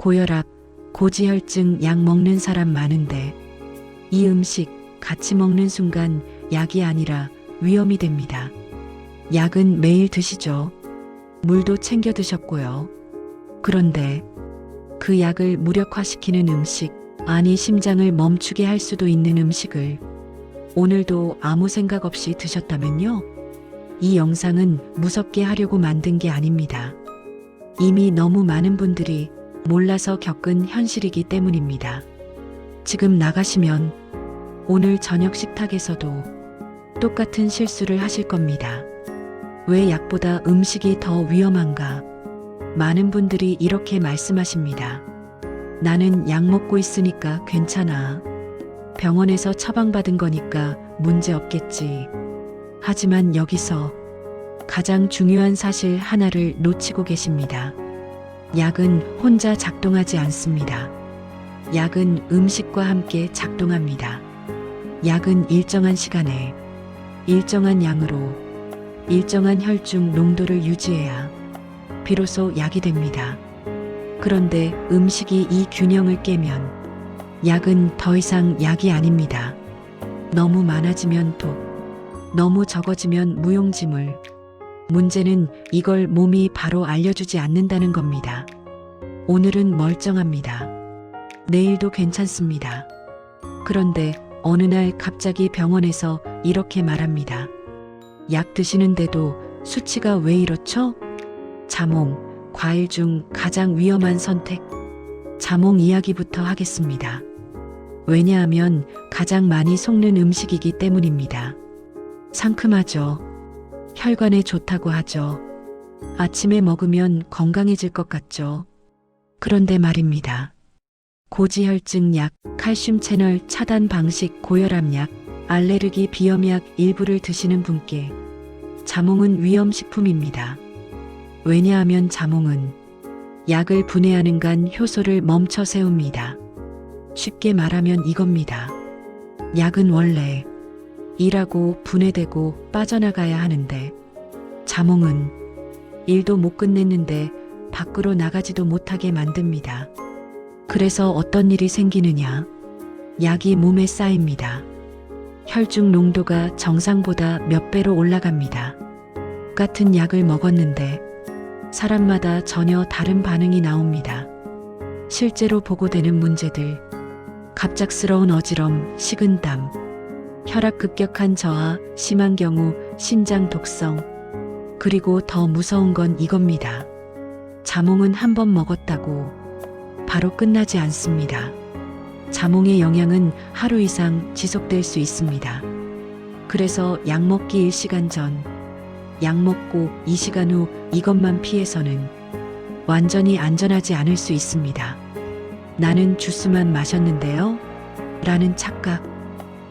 고혈압, 고지혈증 약 먹는 사람 많은데 이 음식 같이 먹는 순간 약이 아니라 위험이 됩니다. 약은 매일 드시죠. 물도 챙겨 드셨고요. 그런데 그 약을 무력화시키는 음식, 아니 심장을 멈추게 할 수도 있는 음식을 오늘도 아무 생각 없이 드셨다면요? 이 영상은 무섭게 하려고 만든 게 아닙니다. 이미 너무 많은 분들이 몰라서 겪은 현실이기 때문입니다. 지금 나가시면 오늘 저녁 식탁에서도 똑같은 실수를 하실 겁니다. 왜 약보다 음식이 더 위험한가? 많은 분들이 이렇게 말씀하십니다. 나는 약 먹고 있으니까 괜찮아. 병원에서 처방받은 거니까 문제 없겠지. 하지만 여기서 가장 중요한 사실 하나를 놓치고 계십니다. 약은 혼자 작동하지 않습니다. 약은 음식과 함께 작동합니다. 약은 일정한 시간에 일정한 양으로 일정한 혈중 농도를 유지해야 비로소 약이 됩니다. 그런데 음식이 이 균형을 깨면 약은 더 이상 약이 아닙니다. 너무 많아지면 독, 너무 적어지면 무용지물. 문제는 이걸 몸이 바로 알려주지 않는다는 겁니다. 오늘은 멀쩡합니다. 내일도 괜찮습니다. 그런데 어느 날 갑자기 병원에서 이렇게 말합니다. 약 드시는데도 수치가 왜 이렇죠? 자몽, 과일 중 가장 위험한 선택. 자몽 이야기부터 하겠습니다. 왜냐하면 가장 많이 속는 음식이기 때문입니다. 상큼하죠. 혈관에 좋다고 하죠. 아침에 먹으면 건강해질 것 같죠. 그런데 말입니다. 고지혈증 약, 칼슘 채널 차단 방식 고혈압 약, 알레르기 비염약 일부를 드시는 분께 자몽은 위험식품입니다. 왜냐하면 자몽은 약을 분해하는 간 효소를 멈춰 세웁니다. 쉽게 말하면 이겁니다. 약은 원래 일하고 분해되고 빠져나가야 하는데 자몽은 일도 못 끝냈는데 밖으로 나가지도 못하게 만듭니다. 그래서 어떤 일이 생기느냐? 약이 몸에 쌓입니다. 혈중 농도가 정상보다 몇 배로 올라갑니다. 같은 약을 먹었는데 사람마다 전혀 다른 반응이 나옵니다. 실제로 보고되는 문제들, 갑작스러운 어지럼, 식은땀, 혈압 급격한 저하, 심한 경우 신장 독성, 그리고 더 무서운 건 이겁니다. 자몽은 한 번 먹었다고 바로 끝나지 않습니다. 자몽의 영향은 하루 이상 지속될 수 있습니다. 그래서 약 먹기 1시간 전, 약 먹고 2시간 후 이것만 피해서는 완전히 안전하지 않을 수 있습니다. 나는 주스만 마셨는데요. 라는 착각.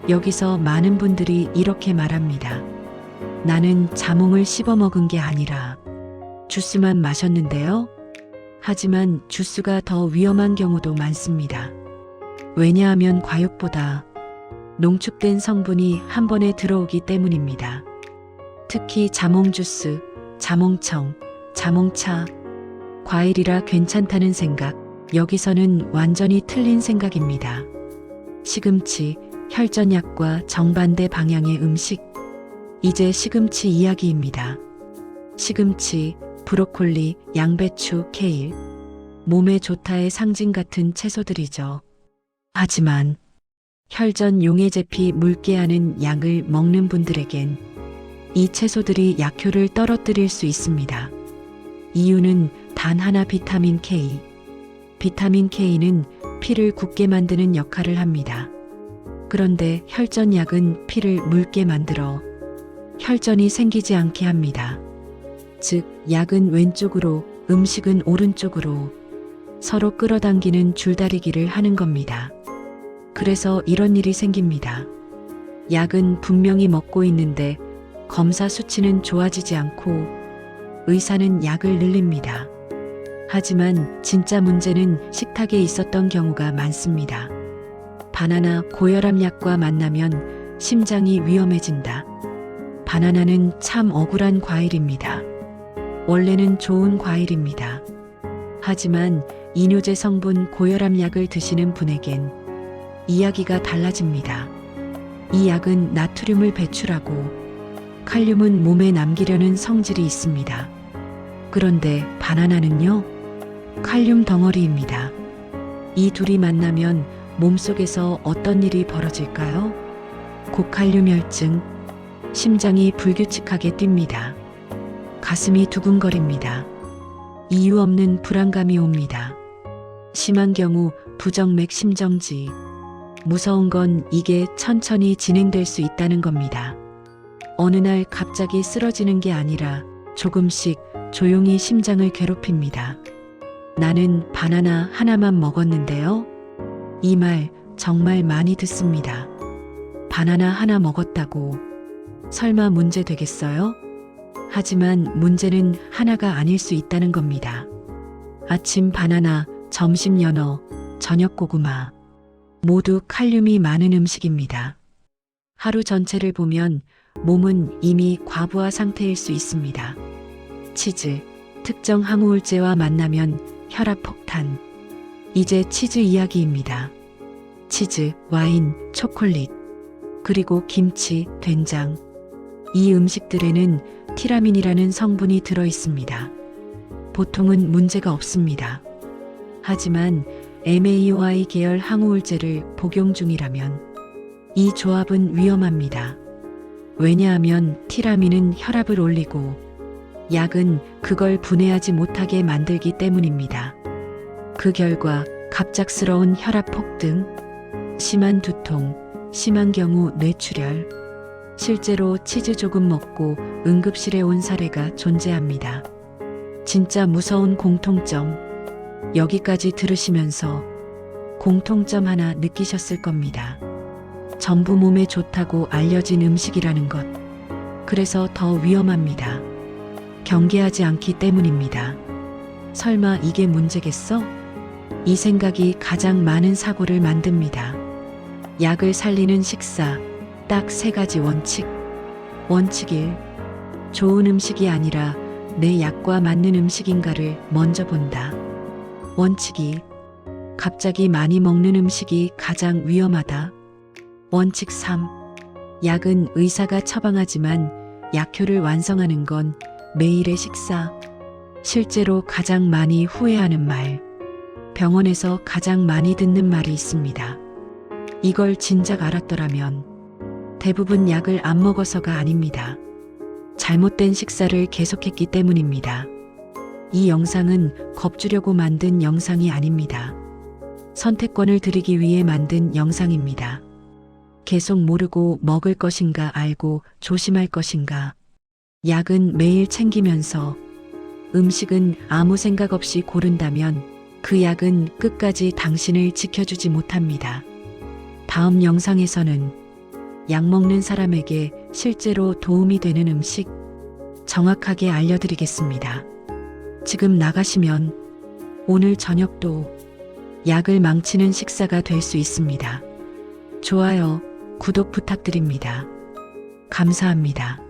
여기서 많은 분들이 이렇게 말합니다. 나는 자몽을 씹어 먹은 게 아니라 주스만 마셨는데요. 하지만 주스가 더 위험한 경우도 많습니다. 왜냐하면 과육보다 농축된 성분이 한 번에 들어오기 때문입니다. 특히 자몽 주스, 자몽청, 자몽차, 과일이라 괜찮다는 생각, 여기서는 완전히 틀린 생각입니다. 시금치, 혈전약과 정반대 방향의 음식. 이제 시금치 이야기입니다. 시금치, 브로콜리, 양배추, 케일. 몸에 좋다의 상징 같은 채소들이죠. 하지만 혈전 용해제피 묽게 하는 약을 먹는 분들에겐 이 채소들이 약효를 떨어뜨릴 수 있습니다. 이유는 단 하나 비타민 K. 비타민 K는 피를 굳게 만드는 역할을 합니다. 그런데 혈전약은 피를 묽게 만들어 혈전이 생기지 않게 합니다. 즉, 약은 왼쪽으로, 음식은 오른쪽으로 서로 끌어당기는 줄다리기를 하는 겁니다. 그래서 이런 일이 생깁니다. 약은 분명히 먹고 있는데 검사 수치는 좋아지지 않고 의사는 약을 늘립니다. 하지만 진짜 문제는 식탁에 있었던 경우가 많습니다. 바나나 고혈압 약과 만나면 심장이 위험해진다. 바나나는 참 억울한 과일입니다. 원래는 좋은 과일입니다. 하지만 이뇨제 성분 고혈압 약을 드시는 분에겐 이야기가 달라집니다. 이 약은 나트륨을 배출하고 칼륨은 몸에 남기려는 성질이 있습니다. 그런데 바나나는요? 칼륨 덩어리입니다. 이 둘이 만나면 몸속에서 어떤 일이 벌어질까요? 고칼륨 혈증, 심장이 불규칙하게 뜁니다. 가슴이 두근거립니다. 이유 없는 불안감이 옵니다. 심한 경우 부정맥 심정지. 무서운 건 이게 천천히 진행될 수 있다는 겁니다. 어느 날 갑자기 쓰러지는 게 아니라 조금씩 조용히 심장을 괴롭힙니다. 나는 바나나 하나만 먹었는데요. 이 말 정말 많이 듣습니다. 바나나 하나 먹었다고 설마 문제 되겠어요? 하지만 문제는 하나가 아닐 수 있다는 겁니다. 아침 바나나, 점심 연어, 저녁 고구마. 모두 칼륨이 많은 음식입니다. 하루 전체를 보면 몸은 이미 과부하 상태일 수 있습니다. 치즈, 특정 항우울제와 만나면 혈압 폭탄. 이제 치즈 이야기입니다. 치즈, 와인, 초콜릿, 그리고 김치, 된장. 이 음식들에는 티라민이라는 성분이 들어 있습니다. 보통은 문제가 없습니다. 하지만 MAOI 계열 항우울제를 복용 중이라면 이 조합은 위험합니다. 왜냐하면 티라민은 혈압을 올리고 약은 그걸 분해하지 못하게 만들기 때문입니다. 그 결과 갑작스러운 혈압 폭등, 심한 두통, 심한 경우 뇌출혈, 실제로 치즈 조금 먹고 응급실에 온 사례가 존재합니다. 진짜 무서운 공통점. 여기까지 들으시면서 공통점 하나 느끼셨을 겁니다. 전부 몸에 좋다고 알려진 음식이라는 것. 그래서 더 위험합니다. 경계하지 않기 때문입니다. 설마 이게 문제겠어? 이 생각이 가장 많은 사고를 만듭니다. 약을 살리는 식사, 딱 세 가지 원칙. 원칙 1. 좋은 음식이 아니라 내 약과 맞는 음식인가를 먼저 본다. 원칙 2. 갑자기 많이 먹는 음식이 가장 위험하다. 원칙 3. 약은 의사가 처방하지만 약효를 완성하는 건 매일의 식사. 실제로 가장 많이 후회하는 말. 병원에서 가장 많이 듣는 말이 있습니다. 이걸 진작 알았더라면 대부분 약을 안 먹어서가 아닙니다. 잘못된 식사를 계속했기 때문입니다. 이 영상은 겁주려고 만든 영상이 아닙니다. 선택권을 드리기 위해 만든 영상입니다. 계속 모르고 먹을 것인가 알고 조심할 것인가. 약은 매일 챙기면서 음식은 아무 생각 없이 고른다면 그 약은 끝까지 당신을 지켜주지 못합니다. 다음 영상에서는 약 먹는 사람에게 실제로 도움이 되는 음식 정확하게 알려드리겠습니다. 지금 나가시면 오늘 저녁도 약을 망치는 식사가 될 수 있습니다. 좋아요, 구독 부탁드립니다. 감사합니다.